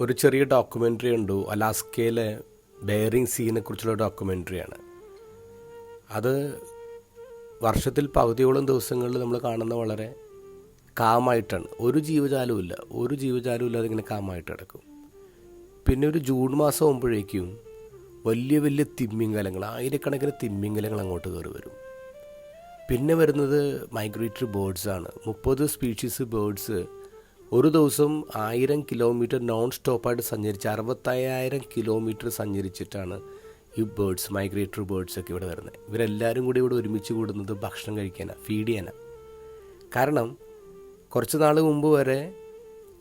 ഒരു ചെറിയ ഡോക്യുമെന്ററി ഉണ്ട് അലാസ്കയിലെ ബെയറിംഗ് സീനെ കുറിച്ചുള്ള ഡോക്യുമെന്ററിയാണ് അത് വർഷത്തിൽ പകുതിയോളം ദിവസങ്ങളിൽ നമ്മൾ കാണുന്ന വളരെ കാമായിട്ടാണ്. ഒരു ജീവജാലവും ഇല്ല. ഒരു ജീവജാലവും ഇല്ലാതെ ഇങ്ങനെ കാമായിട്ട് കിടക്കും. പിന്നെ ഒരു ജൂൺ മാസം ആകുമ്പോഴേക്കും വലിയ വലിയ തിമ്മിങ്കലങ്ങൾ ആയിരക്കണക്കിന് തിമ്മിങ്കലങ്ങൾ അങ്ങോട്ട് കയറി വരും. പിന്നെ വരുന്നത് മൈഗ്രേറ്ററി ബേർഡ്സാണ് മുപ്പത് സ്പീഷീസ് ബേർഡ്സ് ഒരു ദിവസം ആയിരം കിലോമീറ്റർ നോൺ സ്റ്റോപ്പായിട്ട് സഞ്ചരിച്ച് അറുപത്തയ്യായിരം കിലോമീറ്റർ സഞ്ചരിച്ചിട്ടാണ് ഈ ബേർഡ്സ് മൈഗ്രേറ്ററി ബേർഡ്സ് ഒക്കെ ഇവിടെ വരുന്നത്. ഇവരെല്ലാവരും കൂടി ഇവിടെ ഒരുമിച്ച് കൂടുന്നത് ഭക്ഷണം കഴിക്കാനാണ് ഫീഡ് ചെയ്യാനാണ് കാരണം കുറച്ച് നാൾ മുമ്പ് വരെ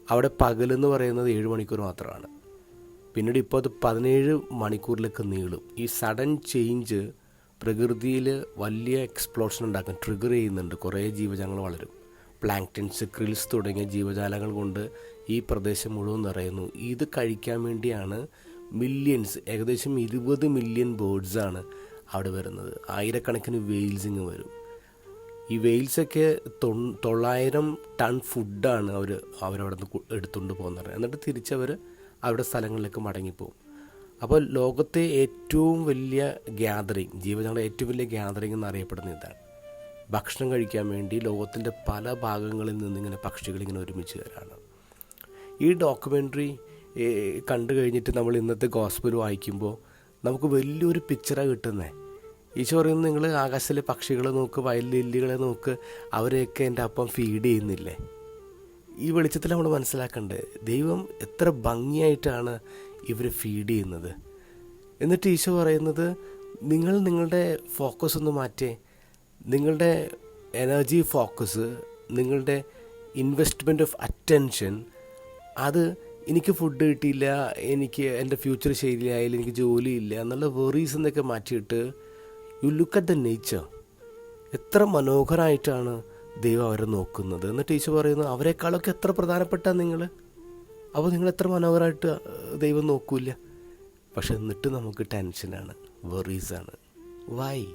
അവിടെ പകലെന്ന് പറയുന്നത് ഏഴ് മണിക്കൂർ മാത്രമാണ്. പിന്നീട് ഇപ്പോൾ അത് പതിനേഴ് മണിക്കൂറിലേക്ക് നീളും. ഈ സഡൻ ചേഞ്ച് പ്രകൃതിയിൽ വലിയ എക്സ്പ്ലോഷൻ ഉണ്ടാക്കും ട്രിഗർ ചെയ്യുന്നുണ്ട്. കുറേ ജീവജാലങ്ങൾ വളരും. പ്ലാങ്ക്ടൻസ് ക്രിൽസ് തുടങ്ങിയ ജീവജാലങ്ങൾ കൊണ്ട് ഈ പ്രദേശം മുഴുവൻ നിറയുന്നു. ഇത് കഴിക്കാൻ വേണ്ടിയാണ് മില്യൺസ് ഏകദേശം ഇരുപത് മില്യൺ ബേർഡ്സാണ് അവിടെ വരുന്നത്. ആയിരക്കണക്കിന് വെയിൽസിങ് വരും. ഈ വെയിൽസൊക്കെ തൊ തൊള്ളായിരം ടൺ ഫുഡാണ് അവർ അവരവിടെ നിന്ന് എടുത്തുകൊണ്ട് പോകുന്നത്. എന്നിട്ട് തിരിച്ചവർ അവരുടെ സ്ഥലങ്ങളിലേക്ക് മടങ്ങിപ്പോകും അപ്പോൾ ലോകത്തെ ഏറ്റവും വലിയ ഗ്യാതറിങ് ജീവജാലങ്ങളുടെ ഏറ്റവും വലിയ ഗ്യാതറിങ് എന്നറിയപ്പെടുന്ന ഇതാണ്. ഭക്ഷണം കഴിക്കാൻ വേണ്ടി ലോകത്തിന്റെ പല ഭാഗങ്ങളിൽ നിന്നിങ്ങനെ പക്ഷികൾ ഇങ്ങനെ ഒരുമിച്ച് വരാണ്. ഈ ഡോക്യുമെന്ററി കണ്ടു കഴിഞ്ഞിട്ട് നമ്മൾ ഇന്നത്തെ ഗോസ്പൽ വായിക്കുമ്പോൾ നമുക്ക് വലിയൊരു പിക്ചറാണ് കിട്ടുന്നത് ഈശോ പറയുന്നത് നിങ്ങൾ ആകാശത്തിലെ പക്ഷികളെ നോക്ക് വയലില്ലികളെ നോക്ക് അവരെയൊക്കെ എന്റെ അപ്പം ഫീഡ് ചെയ്യുന്നില്ലേ? ഈ വെളിച്ചത്തിൽ നമ്മൾ മനസ്സിലാക്കേണ്ടത് ദൈവം എത്ര ഭംഗിയായിട്ടാണ് ഇവർ ഫീഡ് ചെയ്യുന്നത്. എന്നിട്ട് ഈശോ പറയുന്നത് നിങ്ങൾ നിങ്ങളുടെ ഫോക്കസ് ഒന്ന് മാറ്റേ. നിങ്ങളുടെ എനർജി ഫോക്കസ് നിങ്ങളുടെ ഇൻവെസ്റ്റ്മെന്റ് ഓഫ് അറ്റൻഷൻ അത് എനിക്ക് ഫുഡ് കിട്ടിയില്ല എനിക്ക് എന്റെ ഫ്യൂച്ചർ ശരിയായില്ല എനിക്ക് ജോലിയില്ല എന്നുള്ള വെറീസ് എന്നൊക്കെ മാറ്റിയിട്ട് you look at the nature എത്ര മനോഹരമായിട്ടാണ് ദൈവം അവരെ നോക്കുന്നത്. എന്ന് ടീച്ചർ പറയുന്നു അവരെക്കാളൊക്കെ എത്ര പ്രധാനപ്പെട്ട നിങ്ങൾ? അപ്പോൾ നിങ്ങൾ എത്ര മനോഹരമായിട്ട് ദൈവം നോക്കൂല പക്ഷെ എന്നിട്ട് നമുക്ക് ടെൻഷനാണ് വെറീസാണ് വൈ